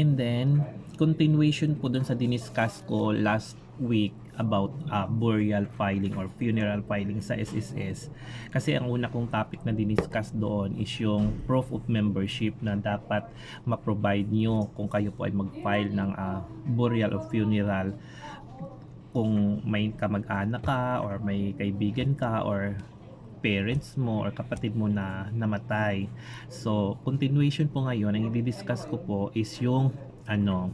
And then, continuation po dun sa diniscuss ko last week about uh, burial filing or funeral filing sa SSS. Kasi ang una kong topic na diniscuss doon is yung proof of membership na dapat ma-provide nyo kung kayo po ay mag-file ng uh, burial or funeral kung may kamag-anak ka or may kaibigan ka or parents mo or kapatid mo na namatay. So, continuation po ngayon, ang i-discuss ko po is yung ano,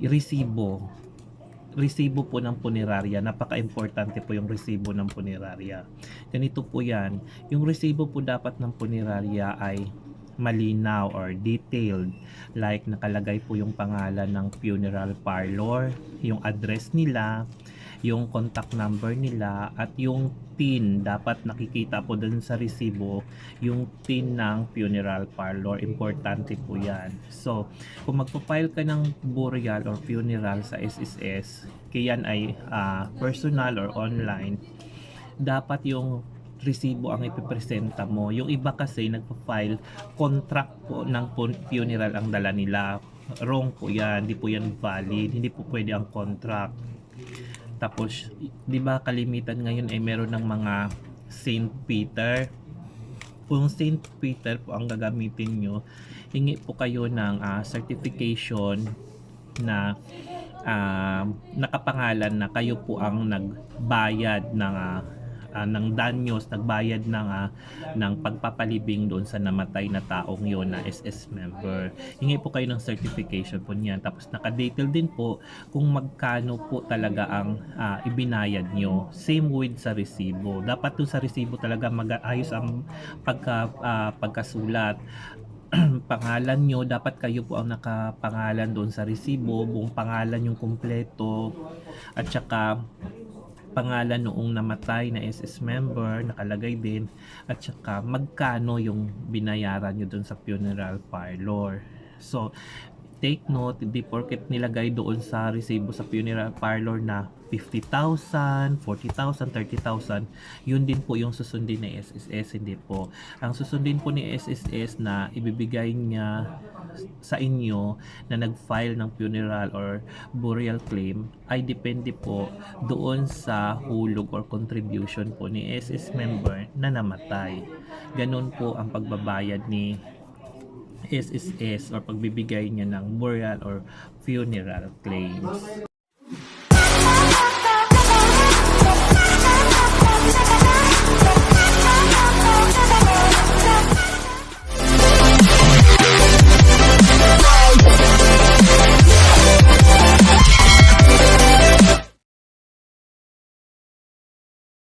resibo. Resibo po ng punerarya. Napaka-importante po yung resibo ng punerarya. Ganito po yan. Yung resibo po dapat ng punerarya ay malinaw or detailed. Like nakalagay po yung pangalan ng funeral parlor, yung address nila, yung contact number nila at yung PIN dapat nakikita po dun sa resibo yung PIN ng funeral parlor. Importante po yan. So kung magpo-file ka ng burial or funeral sa SSS kayan ay ah, personal or online dapat yung resibo ang ipipresenta mo. Yung iba kasi nagpa-file contract po ng funeral ang dala nila. Wrong po yan hindi po yan valid hindi po pwede ang contract tapos, di ba kalimitan ngayon ay meron ng mga Saint Peter. Kung Saint Peter po ang gagamitin nyo, hingi po kayo ng ah, certification na ah, nakapangalan na kayo po ang nagbayad ng ah, ah, ng danyos, nagbayad ng ah, ng pagpapalibing doon sa namatay na taong yon na SS member. Hingi po kayo ng certification po niyan. Tapos naka-detail din po kung magkano po talaga ang ah, ibinayad nyo. Same with sa resibo. Dapat doon sa resibo talaga mag-ayos ang pagka, ah, pagkasulat pangalan nyo, dapat kayo po ang nakapangalan doon sa resibo, buong pangalan yung kumpleto, at saka pangalan noong namatay na SS member, nakalagay din, at saka magkano yung binayaran nyo doon sa funeral parlor. So, take note, hindi porket nilagay doon sa resibo sa funeral parlor na 50,000, 40,000, 30,000, yun din po yung susundin ni SSS, hindi po. Ang susundin po ni SSS na ibibigay niya sa inyo na nag-file ng funeral or burial claim ay depende po doon sa hulog or contribution po ni SS member na namatay. Ganun po ang pagbabayad ni SSS or pagbibigay niya ng burial or funeral claims.